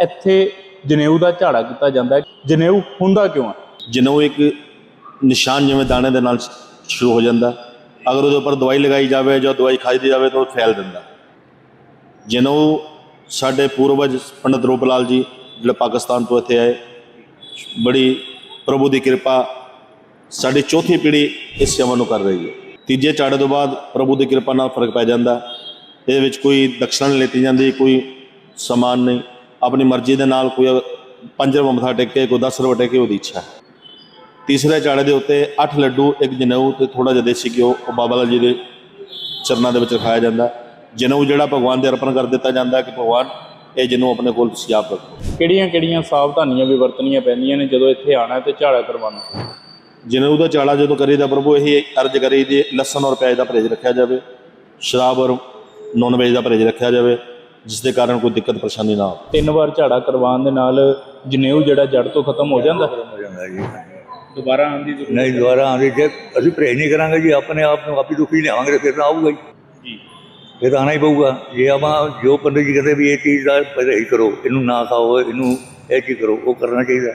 ਇੱਥੇ ਜਨੇਊ ਦਾ ਝਾੜਾ ਕੀਤਾ ਜਾਂਦਾ ਹੈ। ਜਨੇਊ ਹੁੰਦਾ ਕਿਉਂ ਹੈ ਜਨੇਊ ਇੱਕ ਨਿਸ਼ਾਨ ਜਿਵੇਂ ਦਾਣੇ ਦੇ ਨਾਲ ਸ਼ੁਰੂ ਹੋ ਜਾਂਦਾ। ਅਗਰ ਉਹਦੇ ਉੱਪਰ ਦਵਾਈ ਲਗਾਈ ਜਾਵੇ ਜਾਂ ਦਵਾਈ ਖਾਈ ਜਾਵੇ ਤਾਂ ਉਹ ਫੈਲ ਦਿੰਦਾ। ਜਨੇਊ ਸਾਡੇ ਪੂਰਵਜ ਪੰਡਤ ਰੂਪ ਲਾਲ ਜੀ, ਜਿਹੜੇ ਪਾਕਿਸਤਾਨ ਤੋਂ ਇੱਥੇ ਆਏ, ਬੜੀ ਪ੍ਰਭੂ ਦੀ ਕਿਰਪਾ ਸਾਡੀ ਚੌਥੀ ਪੀੜ੍ਹੀ ਇਸ ਸੇਵਾ ਨੂੰ ਕਰ ਰਹੀ ਹੈ। ਤੀਜੇ ਝਾੜੇ ਤੋਂ ਬਾਅਦ ਪ੍ਰਭੂ ਦੀ ਕਿਰਪਾ ਨਾਲ ਫ਼ਰਕ ਪੈ ਜਾਂਦਾ। ਇਹਦੇ ਵਿੱਚ ਕੋਈ ਦਕਸ਼ਨਾ ਨਹੀਂ ਲੈਤੀ ਜਾਂਦੀ, ਕੋਈ ਸਮਾਨ ਨਹੀਂ। ਆਪਣੀ ਮਰਜ਼ੀ ਦੇ ਨਾਲ ਕੋਈ ਪੰਜ ਰੁਪਏ ਮੱਥਾ ਟੇਕੇ ਕੋਈ 10 ਰੁਪਏ ਟੇਕੇ ਉਹਦੀ ਇੱਛਾ ਹੈ। ਤੀਸਰੇ ਝਾੜੇ ਦੇ ਉੱਤੇ 8 ਲੱਡੂ ਇੱਕ ਜਨੇਊ ਤੇ ਥੋੜਾ ਜਿਹਾ ਦੇਸੀ ਘਿਓ ਉਹ ਬਾਬਾ ਲਾਲ ਜੀ ਦੇ ਚਰਨਾਂ ਦੇ ਵਿੱਚ ਰਖਾਇਆ ਜਾਂਦਾ ਜਨੇਊ ਜਿਹੜਾ ਭਗਵਾਨ ਦੇ ਅਰਪਣ ਕਰ ਦਿੱਤਾ ਜਾਂਦਾ ਕਿ ਭਗਵਾਨ ਇਹ ਜਨੇਊ ਆਪਣੇ ਕੋਲ ਤੁਸੀਂ ਆਪ ਰੱਖੋ। ਕਿਹੜੀਆਂ ਕਿਹੜੀਆਂ ਸਾਵਧਾਨੀਆਂ ਵੀ ਵਰਤਣੀਆਂ ਪੈਂਦੀਆਂ ਨੇ ਜਦੋਂ ਇੱਥੇ ਆਣਾ ਤੇ ਝਾੜਾ ਕਰਵਾਉਣਾ? ਜਨੇਊ ਦਾ ਚਾਲਾ ਜਦੋਂ ਕਰੀਦਾ ਪ੍ਰਭੂ ਇਹ ਅਰਜ ਕਰੀ ਦੀ ਲਸਣ ਔਰ ਪਿਆਜ਼ ਦਾ ਪਰਹੇਜ਼ ਰੱਖਿਆ ਜਾਵੇ ਸ਼ਰਾਬ ਔਰ ਨੌਨ ਵੈਜ ਦਾ ਪਰਹੇਜ਼ ਰੱਖਿਆ ਜਾਵੇ। ਜਿਸ ਦੇ ਕਾਰਨ ਕੋਈ ਦਿੱਕਤ ਪਰੇਸ਼ਾਨੀ ਨਾ ਹੋਵੇ ਤਿੰਨ ਵਾਰ ਝਾੜਾ ਕਰਵਾਉਣ ਦੇ ਨਾਲ ਜਨੇਊ ਜਿਹੜਾ ਜੜ ਤੋਂ ਖਤਮ ਹੋ ਜਾਂਦਾ? ਹੋ ਜਾਂਦਾ ਜੀ ਦੁਬਾਰਾ ਆਉਣ ਦੀ ਜ਼ਰੂਰਤ ਨਹੀਂ ਦੁਬਾਰਾ ਆਉਂਦੇ ਜੇ ਅਸੀਂ ਪਰਹੇਜ਼ ਨਹੀਂ ਕਰਾਂਗੇ ਜੀ ਆਪਣੇ ਆਪ ਨੂੰ ਆਪੀ ਦੁਖੀ ਲਿਆਵਾਂਗੇ ਫਿਰ ਤਾਂ ਆਊਗਾ ਜੀ। ਫਿਰ ਤਾਂ ਆਣਾ ਹੀ ਪਊਗਾ। ਜੇ ਆਪਾਂ ਜੋ ਪੰਡਿਤ ਜੀ ਕਹਿੰਦੇ ਵੀ ਇਹ ਚੀਜ਼ ਦਾ ਪਰਹੇਜ਼ ਕਰੋ ਇਹਨੂੰ ਨਾ ਖਾਓ ਇਹਨੂੰ ਇਹ ਚੀਜ਼ ਕਰੋ ਉਹ ਕਰਨਾ ਚਾਹੀਦਾ।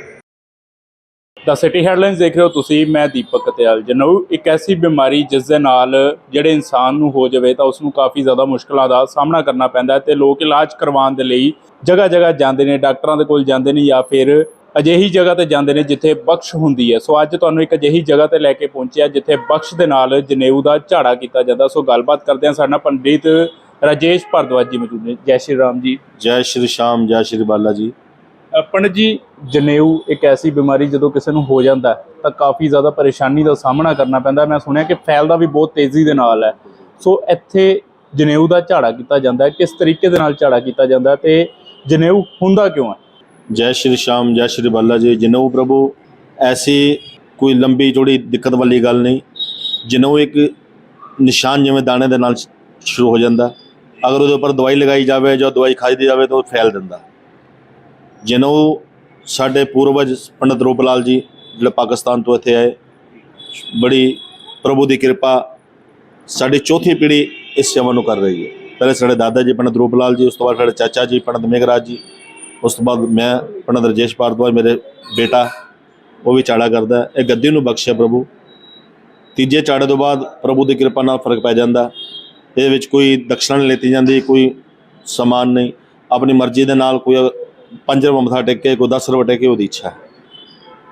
ਦਾ ਸਿਟੀ ਹੈਡਲਾਈਨਸ ਦੇਖ ਰਹੇ ਹੋ ਤੁਸੀਂ, ਮੈਂ ਦੀਪਕ ਕਤਿਆਲ ਜਨੇਊ ਇੱਕ ਐਸੀ ਬਿਮਾਰੀ ਜਿਸ ਦੇ ਨਾਲ ਜਿਹੜੇ ਇਨਸਾਨ ਨੂੰ ਹੋ ਜਾਵੇ ਤਾਂ ਉਸ ਨੂੰ ਕਾਫੀ ਜ਼ਿਆਦਾ ਮੁਸ਼ਕਲਾਂ ਦਾ ਸਾਹਮਣਾ ਕਰਨਾ ਪੈਂਦਾ ਹੈ ਤੇ ਲੋਕ ਇਲਾਜ ਕਰਵਾਉਣ ਦੇ ਲਈ ਜਗ੍ਹਾ ਜਗ੍ਹਾ ਜਾਂਦੇ ਨੇ, ਡਾਕਟਰਾਂ ਦੇ ਕੋਲ ਜਾਂਦੇ ਨੇ ਜਾਂ ਫਿਰ ਅਜਿਹੀ ਜਗ੍ਹਾ ਤੇ ਜਾਂਦੇ ਨੇ ਜਿੱਥੇ ਬਖਸ਼ ਹੁੰਦੀ ਹੈ। ਸੋ ਅੱਜ ਤੁਹਾਨੂੰ ਇੱਕ ਅਜਿਹੀ ਜਗ੍ਹਾ ਤੇ ਲੈ ਕੇ ਪਹੁੰਚਿਆ ਜਿੱਥੇ ਬਖਸ਼ ਦੇ ਨਾਲ ਜਨੇਊ ਦਾ ਝਾੜਾ ਕੀਤਾ ਜਾਂਦਾ। ਸੋ ਗੱਲਬਾਤ ਕਰਦੇ ਹਾਂ ਸਾਡਾ ਪੰਡਿਤ ਰਾਜੇਸ਼ ਭਾਰਦਵਾਜ ਜੀ ਮੌਜੂਦ ਨੇ। ਜੈ ਸ਼੍ਰੀ ਰਾਮ ਜੀ। ਜੈ ਸ਼੍ਰੀ ਸ਼ਾਮ, ਜੈ ਸ਼੍ਰੀ ਬਾਲਾ ਜੀ। ਪੰਡਿਤ ਜੀ ਜਨੇਊ, ਇੱਕ ਐਸੀ ਬਿਮਾਰੀ ਜਦੋਂ ਕਿਸੇ ਨੂੰ ਹੋ ਜਾਂਦਾ ਤਾਂ ਕਾਫੀ ਜ਼ਿਆਦਾ ਪਰੇਸ਼ਾਨੀ ਦਾ ਸਾਹਮਣਾ ਕਰਨਾ ਪੈਂਦਾ ਮੈਂ ਸੁਣਿਆ ਕਿ ਫੈਲਦਾ ਵੀ ਬਹੁਤ ਤੇਜ਼ੀ ਦੇ ਨਾਲ ਹੈ। ਸੋ ਇੱਥੇ ਜਨੇਊ ਦਾ ਝਾੜਾ ਕੀਤਾ ਜਾਂਦਾ ਹੈ। ਕਿਸ ਤਰੀਕੇ ਦੇ ਨਾਲ ਝਾੜਾ ਕੀਤਾ ਜਾਂਦਾ ਹੈ ਤੇ ਜਨੇਊ ਹੁੰਦਾ ਕਿਉਂ ਹੈ? ਜੈ ਸ਼੍ਰੀ ਸ਼ਾਮ, ਜੈ ਸ਼੍ਰੀ ਬਾਲਾ ਜੀ। ਜਨੇਊ ਪ੍ਰਭੂ, ਐਸੀ ਕੋਈ ਲੰਬੀ ਚੌੜੀ ਦਿੱਕਤ ਵਾਲੀ ਗੱਲ ਨਹੀਂ। ਜਨੇਊ ਇੱਕ ਨਿਸ਼ਾਨ ਜਿਵੇਂ ਦਾਣੇ ਦੇ ਨਾਲ ਸ਼ੁਰੂ ਹੋ ਜਾਂਦਾ। ਅਗਰ ਉਹਦੇ ਉੱਪਰ ਦਵਾਈ ਲਗਾਈ ਜਾਵੇ ਜਾਂ ਦਵਾਈ ਖਾਈ ਦੀ ਜਾਵੇ ਤਾਂ ਉਹ ਫੈਲ ਦਿੰਦਾ। ਜਨੇਊ ਸਾਡੇ ਪੂਰਵਜ ਪੰਡਤ ਰੂਪ ਲਾਲ ਜੀ, ਜਿਹੜੇ ਪਾਕਿਸਤਾਨ ਤੋਂ ਇੱਥੇ ਆਏ, ਬੜੀ ਪ੍ਰਭੂ ਦੀ ਕਿਰਪਾ ਸਾਡੀ ਚੌਥੀ ਪੀੜ੍ਹੀ ਇਸ ਸੇਵਾ ਨੂੰ ਕਰ ਰਹੀ ਹੈ। ਪਹਿਲੇ ਸਾਡੇ ਦਾਦਾ ਜੀ ਪੰਡਤ ਰੂਪ ਲਾਲ ਜੀ, ਉਸ ਤੋਂ ਬਾਅਦ ਸਾਡੇ ਚਾਚਾ ਜੀ, ਪੰਡਤ ਮੇਘਰਾਜ ਜੀ, ਉਸ ਤੋਂ ਬਾਅਦ ਮੈਂ ਪੰਡਤ ਰਜੇਸ਼ ਭਾਰਦਵਾਜ ਮੇਰੇ ਬੇਟਾ, ਉਹ ਵੀ ਚਾੜਾ ਕਰਦਾ ਇਹ ਗੱਦੀ ਨੂੰ ਬਖਸ਼ਿਆ ਪ੍ਰਭੂ। ਤੀਜੇ ਚਾੜੇ ਤੋਂ ਬਾਅਦ ਪ੍ਰਭੂ ਦੀ ਕਿਰਪਾ ਨਾਲ ਫ਼ਰਕ ਪੈ ਜਾਂਦਾ। ਇਹਦੇ ਵਿੱਚ ਕੋਈ ਦਕਸ਼ਣਾ ਨਹੀਂ ਲੈਤੀ ਜਾਂਦੀ, ਕੋਈ ਸਮਾਨ ਨਹੀਂ। ਆਪਣੀ ਮਰਜ਼ੀ ਦੇ ਨਾਲ ਕੋਈ ਪੰਜ ਰੁਪਏ ਮੱਥਾ ਟੇਕੇ, ਕੋਈ 10 ਰੁਪਏ ਟੇਕੇ, ਉਹਦੀ ਇੱਛਾ ਹੈ।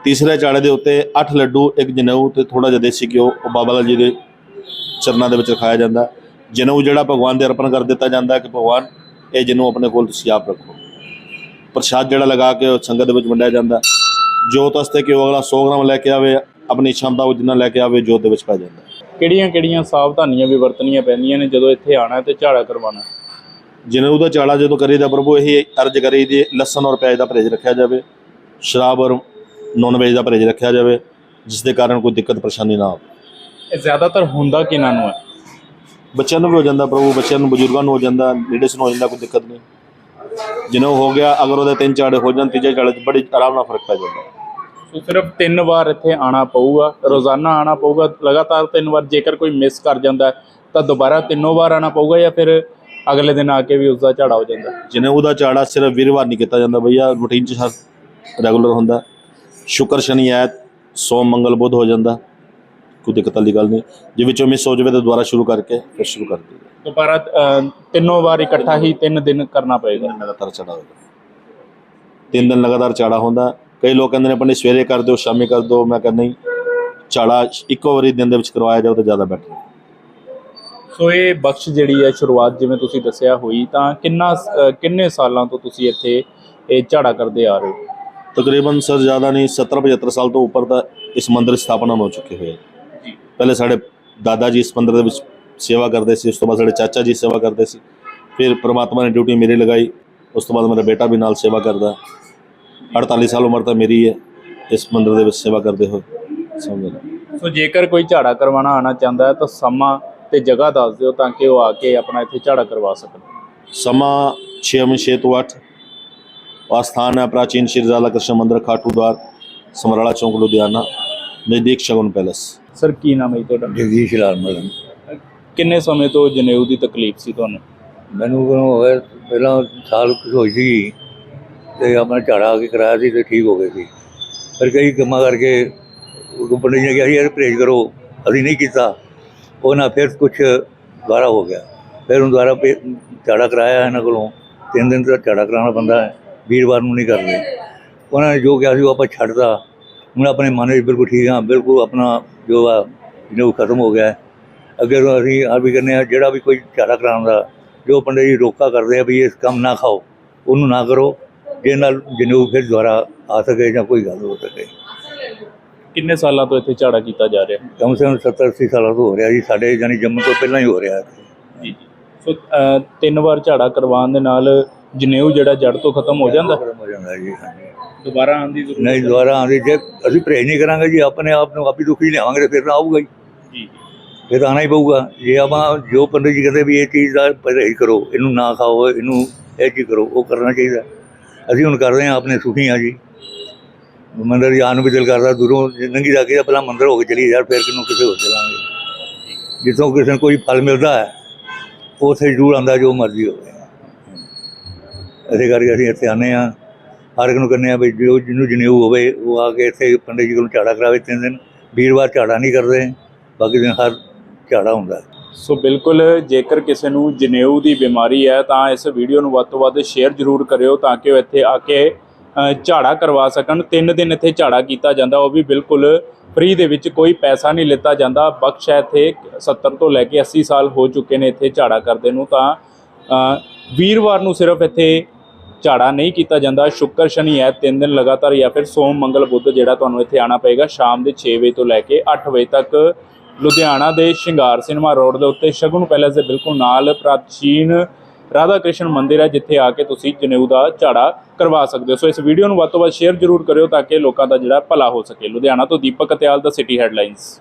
ਤੀਸਰੇ ਚਾੜੇ ਦੇ ਉੱਤੇ 8 ਲੱਡੂ, ਇੱਕ ਜਨੇਊ ਤੇ ਥੋੜਾ ਜਿਹਾ ਦੇਸੀ ਘਿਓ, ਉਹ ਬਾਬਾ ਲਾਲ ਜੀ ਦੇ ਚਰਨਾਂ ਦੇ ਵਿੱਚ ਰਖਾਇਆ ਜਾਂਦਾ ਜਨੇਊ ਜਿਹੜਾ ਭਗਵਾਨ ਦੇ ਅਰਪਣ ਕਰ ਦਿੱਤਾ ਜਾਂਦਾ ਕਿ ਭਗਵਾਨ, ਇਹ ਜਨੇਊ ਆਪਣੇ ਕੋਲ ਤੁਸੀਂ ਆਪ ਰੱਖੋ। ਪ੍ਰਸ਼ਾਦ ਜਿਹੜਾ ਲਗਾ ਕੇ ਉਹ ਸੰਗਤ ਦੇ ਵਿੱਚ ਵੰਡਿਆ ਜਾਂਦਾ ਜੋਤ ਵਾਸਤੇ ਕਿ ਉਹ ਅਗਲਾ 100 ਗ੍ਰਾਮ ਲੈ ਕੇ ਆਵੇ, ਆਪਣੀ ਸ਼ਮਤਾ ਉਹ ਜਿੰਨਾ ਲੈ ਕੇ ਆਵੇ, ਜੋਤ ਦੇ ਵਿੱਚ ਪੈ ਜਾਂਦਾ ਕਿਹੜੀਆਂ ਕਿਹੜੀਆਂ ਸਾਵਧਾਨੀਆਂ ਵੀ ਵਰਤਣੀਆਂ ਪੈਂਦੀਆਂ ਨੇ ਜਦੋਂ ਇੱਥੇ ਆਣਾ ਹੈ ਤੇ ਝਾੜਾ ਕਰਵਾਉਣਾ ਜਨੇਊ ਦਾ ਚਾਲਾ ਜਦੋਂ ਕਰੀਦਾ ਪ੍ਰਭੂ ਇਹ ਅਰਜ ਕਰੀ ਦੀ ਲਸਣ ਔਰ ਪਿਆਜ਼ ਦਾ ਪਰਹੇਜ਼ ਰੱਖਿਆ ਜਾਵੇ ਸ਼ਰਾਬ ਔਰ ਨੌਨ ਵੈਜ ਦਾ ਪਰਹੇਜ਼ ਰੱਖਿਆ ਜਾਵੇ ਜਿਸ ਦੇ ਕਾਰਨ ਕੋਈ ਦਿੱਕਤ ਪਰੇਸ਼ਾਨੀ ਨਾ ਹੋਵੇ ਇਹ ਜ਼ਿਆਦਾਤਰ ਹੁੰਦਾ ਕਿਹਨਾਂ ਨੂੰ ਹੈ? ਬੱਚਿਆਂ ਨੂੰ ਵੀ ਹੋ ਜਾਂਦਾ ਪ੍ਰਭੂ ਬੱਚਿਆਂ ਨੂੰ ਬਜ਼ੁਰਗਾਂ ਨੂੰ ਹੋ ਜਾਂਦਾ ਲੇਡੀਜ਼ ਨੂੰ ਹੋ ਜਾਂਦਾ ਕੋਈ ਦਿੱਕਤ ਨਹੀਂ। ਜਨੇਊ ਹੋ ਗਿਆ ਅਗਰ ਉਹਦੇ ਤਿੰਨ ਚਾੜੇ ਹੋ ਜਾਣ ਤੀਜੇ ਚਾੜੇ 'ਚ ਬੜੀ ਆਰਾਮ ਨਾਲ ਫ਼ਰਕ ਪੈ ਜਾਂਦਾ। ਸੋ ਸਿਰਫ ਤਿੰਨ ਵਾਰ ਇੱਥੇ ਆਣਾ ਪਊਗਾ ਰੋਜ਼ਾਨਾ ਆਣਾ ਪਊਗਾ ਲਗਾਤਾਰ ਤਿੰਨ ਵਾਰ ਜੇਕਰ ਕੋਈ ਮਿਸ ਕਰ ਜਾਂਦਾ ਤਾਂ ਦੁਬਾਰਾ ਤਿੰਨੋਂ ਵਾਰ ਆਣਾ ਪਊਗਾ ਜਾਂ ਫਿਰ ਅਗਲੇ ਦਿਨ ਆ ਕੇ ਵੀ ਉਸ ਦਾ ਝਾੜਾ ਹੋ ਜਾਂਦਾ। ਹੈ? ਜਨੇਊ ਦਾ ਚਾੜਾ ਸਿਰਫ ਵੀਰਵਾਰ ਨਹੀਂ ਕੀਤਾ ਜਾਂਦਾ ਭਈਆ ਰੂਟੀਨ 'ਚ ਹਰ ਰੈਗੂਲਰ ਹੁੰਦਾ। ਸ਼ੁਕਰ ਸ਼ਨੀ ਐਤ ਸੋਮ ਮੰਗਲ ਬੁੱਧ ਹੋ ਜਾਂਦਾ। ਕੋਈ ਦਿੱਕਤ ਵਾਲੀ ਗੱਲ ਨਹੀਂ। ਜੇ ਵਿੱਚੋਂ ਮਿਸ ਹੋ ਜਾਵੇ ਤਾਂ ਦੁਬਾਰਾ ਸ਼ੁਰੂ ਕਰਕੇ ਫਿਰ ਸ਼ੁਰੂ ਕਰ ਦਈਦਾ ਦੁਬਾਰਾ ਤਿੰਨੋਂ ਵਾਰ ਇਕੱਠਾ ਹੀ ਤਿੰਨ ਦਿਨ ਕਰਨਾ ਪਏਗਾ। ਲਗਾਤਾਰ ਚੜਾ ਹੋਏਗਾ ਤਿੰਨ ਦਿਨ ਲਗਾਤਾਰ ਚਾੜਾ ਹੁੰਦਾ। ਕਈ ਲੋਕ ਕਹਿੰਦੇ ਨੇ ਆਪਣੇ ਸਵੇਰੇ ਕਰ ਦਿਓ ਸ਼ਾਮੀ ਕਰ ਦਿਓ। ਮੈਂ ਕਹਿੰਦਾ ਨਹੀਂ ਚਾੜਾ ਇੱਕੋ ਵਾਰੀ ਦਿਨ ਦੇ ਵਿੱਚ ਕਰਵਾਇਆ ਜਾਵੇ ਤਾਂ ਜ਼ਿਆਦਾ ਬੈਟਰ ਸੋ ਇਹ ਬਖਸ਼ ਜਿਹੜੀ ਹੈ ਸ਼ੁਰੂਆਤ ਜਿਵੇਂ ਤੁਸੀਂ ਦੱਸਿਆ ਹੋਈ ਤਾਂ ਕਿੰਨਾ ਕਿੰਨੇ ਸਾਲਾਂ ਤੋਂ ਤੁਸੀਂ ਇੱਥੇ ਇਹ ਝਾੜਾ ਕਰਦੇ ਆ ਰਹੇ ਹੋ? ਤਕਰੀਬਨ ਸਰ ਜ਼ਿਆਦਾ ਨਹੀਂ 70 75 ਸਾਲ ਤੋਂ ਉੱਪਰ ਦਾ ਇਸ ਮੰਦਿਰ ਸਥਾਪਨਾ ਹੋ ਚੁੱਕੀ ਹੋਈ ਹੈ ਜੀ। ਪਹਿਲੇ ਸਾਡੇ ਦਾਦਾ ਜੀ ਇਸ ਮੰਦਿਰ ਦੇ ਵਿੱਚ ਸੇਵਾ ਕਰਦੇ ਸੀ ਉਸ ਤੋਂ ਬਾਅਦ ਸਾਡੇ ਚਾਚਾ ਜੀ ਸੇਵਾ ਕਰਦੇ ਸੀ। ਫਿਰ ਪ੍ਰਮਾਤਮਾ ਨੇ ਡਿਊਟੀ ਮੇਰੀ ਲਗਾਈ ਉਸ ਤੋਂ ਬਾਅਦ ਮੇਰਾ ਬੇਟਾ ਵੀ ਨਾਲ ਸੇਵਾ ਕਰਦਾ। 48 ਸਾਲ ਉਮਰ ਤਾਂ ਮੇਰੀ ਹੈ ਇਸ ਮੰਦਿਰ ਦੇ ਵਿੱਚ ਸੇਵਾ ਕਰਦੇ ਹੋਏ। ਸਮਝ ਲਓ ਸੋ ਜੇਕਰ ਕੋਈ ਝਾੜਾ ਕਰਵਾਉਣਾ ਆਣਾ ਚਾਹੁੰਦਾ ਹੈ ਤਾਂ ਸਮਾਂ ਤੇ ਜਗ੍ਹਾ ਦੱਸ ਦਿਓ ਤਾਂ ਕਿ ਉਹ ਆ ਕੇ ਆਪਣਾ ਇੱਥੇ ਝਾੜਾ ਕਰਵਾ ਸਕਣ। ਸਮਾਂ 6:06 ਤੋਂ 8 ਆਸਥਾਨ ਹੈ ਪ੍ਰਾਚੀਨ ਸ਼੍ਰੀ ਰਾਧਾ ਕ੍ਰਿਸ਼ਨ ਮੰਦਿਰ ਖਾਟੂਦਾਰ ਸਮਰਾਲਾ ਚੌਂਕ ਲੁਧਿਆਣਾ ਮੈਂ ਦੇਖ ਸ਼ਗਨ ਪੈਲਸ। ਸਰ ਕੀ ਨਾਮ ਹੈ ਜੀ ਤੁਹਾਡਾ? ਜਗਦੀਸ਼ ਲਾਲ ਮੈਡਮ ਕਿੰਨੇ ਸਮੇਂ ਤੋਂ ਜਨੇਊ ਦੀ ਤਕਲੀਫ ਸੀ ਤੁਹਾਨੂੰ? ਮੈਨੂੰ ਕੋਲ ਹੋਇਆ ਪਹਿਲਾਂ ਸਾਲ ਕੁ ਹੋਈ ਸੀ ਤੇ ਆਪਣਾ ਝਾੜਾ ਆ ਕੇ ਕਰਾਇਆ ਸੀ ਤੇ ਠੀਕ ਹੋ ਗਏ ਸੀ। ਪਰ ਕਈ ਕੰਮਾਂ ਕਰਕੇ ਕੰਪਨੀ ਜੀ ਕਿਹਾ ਯਾਰ ਪਰਹੇਜ ਕਰੋ ਅਸੀਂ ਨਹੀਂ ਕੀਤਾ। ਉਹ ਨਾ ਫਿਰ ਕੁਝ ਦੁਬਾਰਾ ਹੋ ਗਿਆ। ਫਿਰ ਉਹ ਦੁਬਾਰਾ ਝਾੜਾ ਕਰਾਇਆ ਇਹਨਾਂ ਕੋਲੋਂ। ਤਿੰਨ ਦਿਨ ਦਾ ਝਾੜਾ ਕਰਾਉਣਾ ਪੈਂਦਾ ਹੈ। ਵੀਰਵਾਰ ਨੂੰ ਨਹੀਂ ਕਰਦੇ। ਉਹਨਾਂ ਨੇ ਜੋ ਕਿਹਾ ਸੀ ਉਹ ਆਪਾਂ ਛੱਡਦਾ ਹੁਣ ਆਪਣੇ ਮਨ ਵਿੱਚ ਬਿਲਕੁਲ ਠੀਕ ਹਾਂ ਬਿਲਕੁਲ ਆਪਣਾ ਜੋ ਆ ਜੋ ਖਤਮ ਹੋ ਗਿਆ। ਅੱਗੇ ਤੋਂ ਅਸੀਂ ਆ ਵੀ ਕਹਿੰਦੇ ਆ, ਜਿਹੜਾ ਵੀ ਕੋਈ ਝਾੜਾ ਕਰਾਉਣ ਦਾ, ਜੋ ਪੰਡਿਤ ਜੀ ਰੋਕਾ ਕਰਦੇ ਆ ਵੀ ਇਸ ਕੰਮ ਨਾ ਖਾਓ, ਉਹਨੂੰ ਨਾ ਕਰੋ। ਜੇ ਨਾਲ ਜਨੇਊ ਫਿਰ ਦੁਬਾਰਾ ਆ ਸਕੇ ਜਾਂ ਕੋਈ ਗੱਲ ਹੋ ਸਕੇ। ਕਿੰਨੇ ਸਾਲਾਂ ਤੋਂ ਇੱਥੇ ਝਾੜਾ ਕੀਤਾ ਜਾ ਰਿਹਾ? ਕਮ ਸੇ ਕਮ 70 80 ਸਾਲਾਂ ਤੋਂ ਹੋ ਰਿਹਾ ਜੀ ਸਾਡੇ ਜਾਨੀ ਜੰਮਣ ਤੋਂ ਪਹਿਲਾਂ ਹੀ ਹੋ ਰਿਹਾ ਹੈ। ਜੀ ਜੀ। ਸੋ ਅ, ਤਿੰਨ ਵਾਰ ਝਾੜਾ ਕਰਵਾਉਣ ਦੇ ਨਾਲ ਜਨੇਊ ਜਿਹੜਾ ਜੜ ਤੋਂ ਖਤਮ ਹੋ ਜਾਂਦਾ? ਖਤਮ ਹੋ ਜਾਂਦਾ ਜੀ ਹਾਂਜੀ। ਦੁਬਾਰਾ ਆਉਣ ਦੀ ਜ਼ਰੂਰਤ ਨਹੀਂ ਦੁਬਾਰਾ ਆਉਂਦੇ ਜੇ ਅਸੀਂ ਪਰਹੇਜ਼ ਨਹੀਂ ਕਰਾਂਗੇ ਜੀ ਆਪਣੇ ਆਪ ਨੂੰ ਆਪੀ ਦੁਖੀ ਲਿਆਵਾਂਗੇ ਤੇ ਫਿਰ ਤਾਂ ਆਊਗਾ ਹੀ। ਜੀ। ਫਿਰ ਤਾਂ ਆਉਣਾ ਹੀ ਪਊਗਾ। ਜੇ ਆਪਾਂ ਜੋ ਪੰਡਿਤ ਜੀ ਕਹਿੰਦੇ ਵੀ ਇਹ ਚੀਜ਼ ਦਾ ਪਰਹੇਜ਼ ਕਰੋ ਇਹਨੂੰ ਨਾ ਖਾਓ ਇਹਨੂੰ ਇਹ ਚੀਜ਼ ਕਰੋ ਉਹ ਕਰਨਾ ਚਾਹੀਦਾ। ਅਸੀਂ ਹੁਣ ਕਰਦੇ ਹਾਂ ਆਪਣੇ ਸੁਖੀ ਹਾਂ ਜੀ। ਮੰਦਰ ਜਾਣ ਨੂੰ ਵੀ ਦਿਲ ਕਰਦਾ, ਦੂਰੋਂ ਨੰਗੀ ਜਾ ਕੇ ਪਹਿਲਾਂ ਮੰਦਰ ਹੋ ਕੇ ਚਲੀ ਯਾਰ ਫਿਰ ਕਿਨੂੰ ਕਿਸੇ ਹੋਰ ਚਲਾਂਗੇ। ਜਿੱਥੋਂ ਕਿਸੇ ਨੂੰ ਕੋਈ ਫਲ ਮਿਲਦਾ ਹੈ, ਉਥੇ ਜ਼ਰੂਰ ਆਉਂਦਾ ਜੋ ਮਰਜ਼ੀ ਹੋਵੇ। ਇਸੇ ਕਰਕੇ ਅਸੀਂ ਇੱਥੇ ਆਨੇ ਆ ਹਰ ਇੱਕ ਨੂੰ ਕਹਿੰਦੇ ਆ ਵੀ ਜੋ ਜਿਹਨੂੰ ਜਨੇਊ ਹੋਵੇ, ਉਹ ਆ ਕੇ ਇੱਥੇ ਪੰਡਿਤ ਜੀ ਕੋਲ ਝਾੜਾ ਕਰਾਵੇ ਤਿੰਨ ਦਿਨ। ਵੀਰਵਾਰ ਝਾੜਾ ਨਹੀਂ ਕਰਦੇ, ਬਾਕੀ ਦਿਨ ਹਰ ਝਾੜਾ ਹੁੰਦਾ ਸੋ ਬਿਲਕੁਲ, ਜੇਕਰ ਕਿਸੇ ਨੂੰ ਜਨੇਊ ਦੀ ਬਿਮਾਰੀ ਹੈ, ਤਾਂ ਇਸ ਵੀਡੀਓ ਨੂੰ ਵੱਧ ਤੋਂ ਵੱਧ ਸ਼ੇਅਰ ਜ਼ਰੂਰ ਕਰਿਓ, ਤਾਂ ਕਿ ਉਹ ਇੱਥੇ ਆ ਕੇ ਝਾੜਾ ਕਰਵਾ ਸਕਣ। ਤਿੰਨ ਦਿਨ ਇੱਥੇ ਝਾੜਾ ਕੀਤਾ ਜਾਂਦਾ। ਉਹ ਵੀ ਬਿਲਕੁਲ ਫ੍ਰੀ ਦੇ ਵਿੱਚ ਕੋਈ ਪੈਸਾ ਨਹੀਂ ਲਿੱਤਾ ਜਾਂਦਾ। ਬਖਸ਼ ਹੈ ਇੱਥੇ 70 ਤੋਂ ਲੈ ਕੇ 80 ਸਾਲ ਹੋ ਚੁੱਕੇ ਨੇ ਇੱਥੇ ਝਾੜਾ ਕਰਦੇ ਨੂੰ। ਤਾਂ ਵੀਰਵਾਰ ਨੂੰ ਸਿਰਫ ਇੱਥੇ ਝਾੜਾ ਨਹੀਂ ਕੀਤਾ ਜਾਂਦਾ। ਸ਼ੁੱਕਰ ਸ਼ਨੀ ਹੈ, ਤਿੰਨ ਦਿਨ ਲਗਾਤਾਰ ਜਾਂ ਫਿਰ ਸੋਮ, ਮੰਗਲ, ਬੁੱਧ ਜਿਹੜਾ ਤੁਹਾਨੂੰ ਇੱਥੇ ਆਣਾ ਪਏਗਾ, ਸ਼ਾਮ ਦੇ 6 ਵਜੇ ਤੋਂ ਲੈ ਕੇ 8 ਵਜੇ ਤੱਕ ਲੁਧਿਆਣਾ ਦੇ ਸ਼ਿੰਗਾਰ ਸਿਨੇਮਾ ਰੋਡ ਦੇ ਉੱਤੇ। ਸ਼ਗੁਨ ਪੈਲੇਸ ਦੇ ਬਿਲਕੁਲ ਨਾਲ, ਪ੍ਰਾਚੀਨ ਰਾਧਾ ਕ੍ਰਿਸ਼ਨ ਮੰਦਿਰ ਹੈ, ਜਿੱਥੇ ਆ ਕੇ ਤੁਸੀਂ ਜਨੇਊ ਦਾ ਝਾੜਾ ਕਰਵਾ ਸਕਦੇ ਹੋ। ਸੋ ਇਸ ਵੀਡੀਓ ਨੂੰ ਵੱਧ ਤੋਂ ਵੱਧ ਸ਼ੇਅਰ ਜ਼ਰੂਰ ਕਰਿਓ ਤਾਂ ਕਿ ਲੋਕਾਂ ਦਾ ਜਿਹੜਾ ਭਲਾ ਹੋ ਸਕੇ। ਲੁਧਿਆਣਾ ਤੋਂ ਦੀਪਕ ਕਤਿਆਲ ਦਾ ਸਿਟੀ ਹੈਡਲਾਈਨਸ